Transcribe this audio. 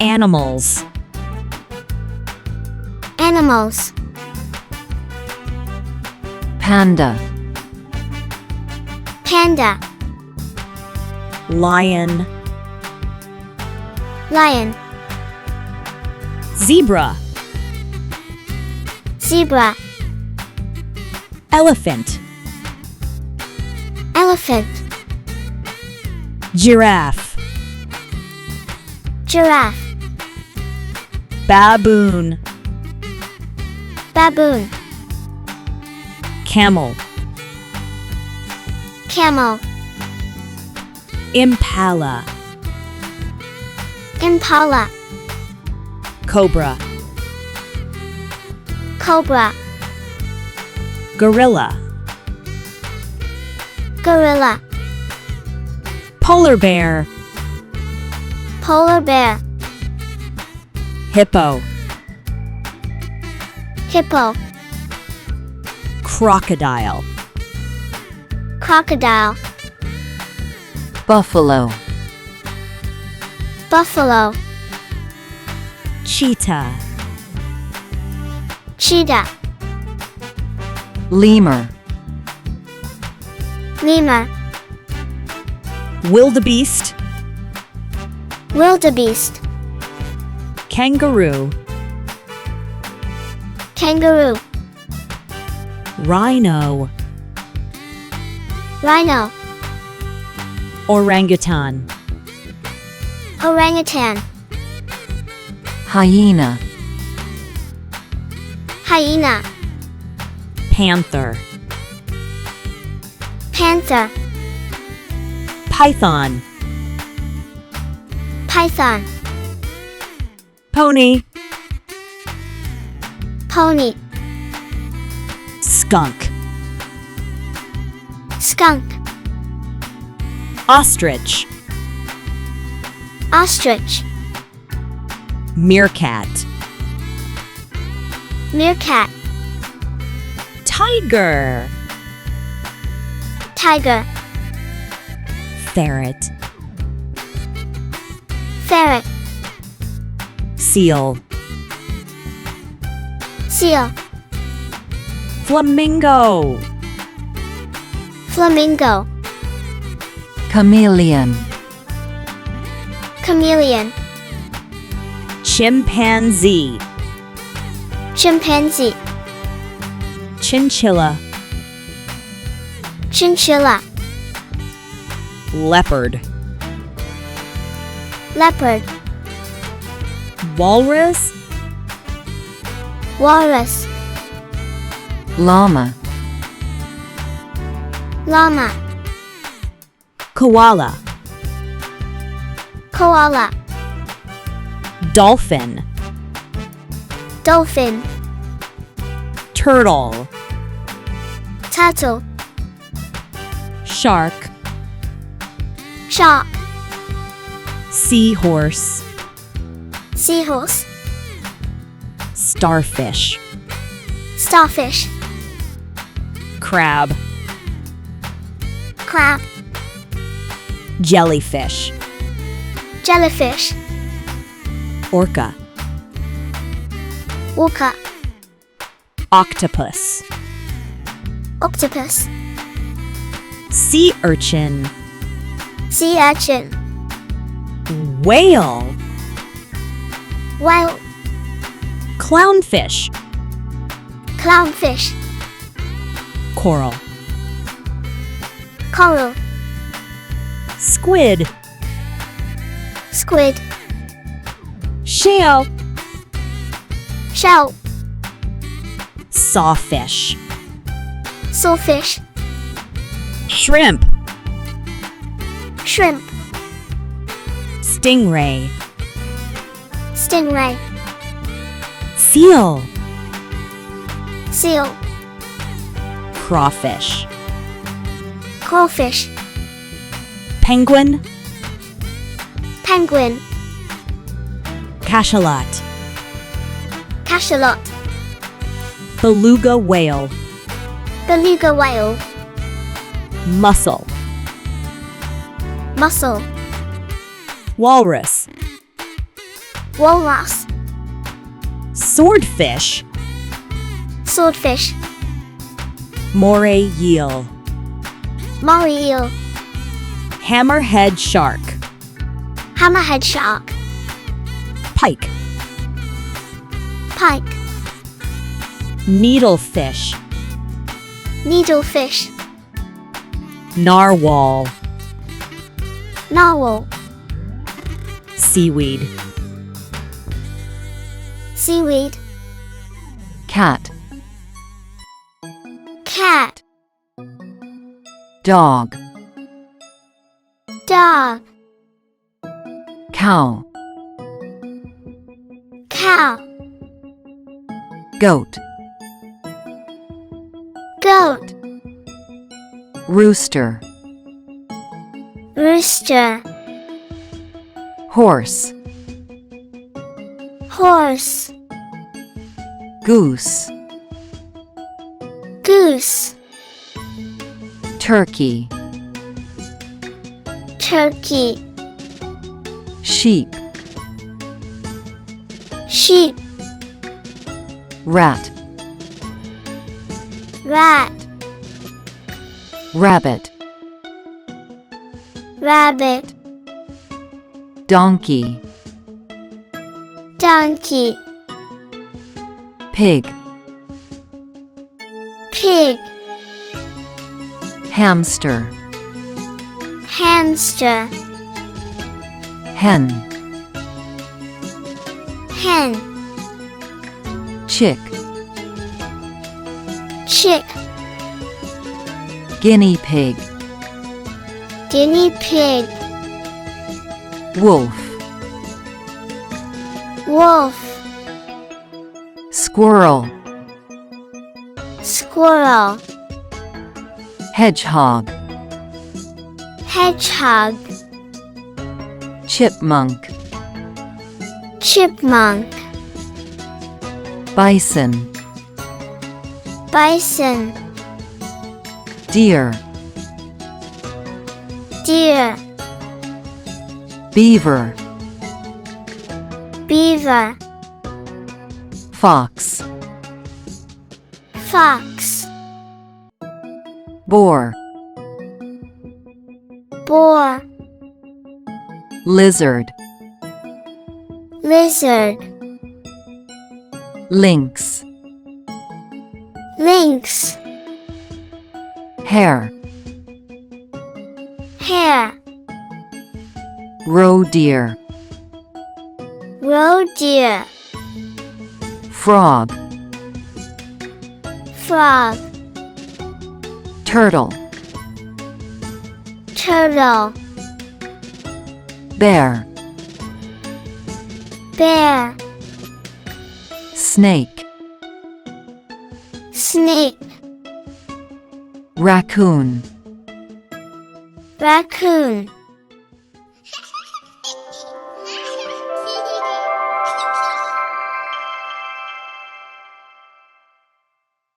Animals. Animals. Panda. Panda. Lion. Lion. Zebra. Zebra. Elephant. Elephant. Giraffe. Giraffe. Baboon. Baboon. Camel. Camel. Impala. Impala. Cobra. Cobra. Gorilla. Gorilla. Polar bear. Polar bear. Hippo. Hippo. Crocodile. Crocodile. Buffalo. Buffalo. Cheetah. Cheetah. Lemur. Lemur. Wildebeest. Wildebeest. Kangaroo. Kangaroo. Rhino. Rhino. Orangutan. Orangutan. Hyena. Hyena. Panther. Panther. Python. Python. Pony. Pony. Skunk. Skunk. Ostrich. Ostrich. Meerkat. Meerkat. Tiger. Tiger. Ferret. Ferret. Seal. Seal. Flamingo. Flamingo. Chameleon. Chameleon. Chimpanzee. Chimpanzee. Chinchilla. Chinchilla. Leopard. Leopard. Walrus. Walrus. Llama. Llama. Koala. Koala. Dolphin. Dolphin. Turtle. Turtle. Shark. Shark. Seahorse. Seahorse. Starfish. Starfish. Crab. Crab. Jellyfish. Jellyfish. Orca. Orca. Octopus. Octopus. Sea urchin. Sea urchin. Whale. Whale. Clownfish. Clownfish. Coral. Coral. Squid. Squid. Shell. Shell. Sawfish. Sawfish. Shrimp. Shrimp. Stingray. Stingray. Seal. Seal. Crawfish. Crawfish. Penguin. Penguin. Cachalot. Cachalot. Beluga whale. Beluga whale. Mussel. mussel, Walrus. walrus, Swordfish. swordfish, Moray eel. moray eel, Hammerhead shark. hammerhead shark, Pike. pike, Needlefish. needlefish, Narwhal. narwhal, Seaweed. seaweed, cat, cat, dog, dog, cow, cow, goat, goat, rooster, rooster, horse, horse, goose, goose, turkey, turkey, sheep, sheep, rat, rat, rabbit, rabbit, donkey, donkey, pig, pig, hamster, hamster, hen, hen, chick, chick, guinea pig, guinea pig, wolf, wolf, squirrel, squirrel, hedgehog, hedgehog, chipmunk, chipmunk, bison, bison, deer, deer, beaver, beaver, fox, fox, boar, boar, lizard, lizard, lynx, lynx, hare, hare, roe deer, roe deer, frog, frog, turtle, turtle, bear, bear, snake, snake, raccoon, raccoon,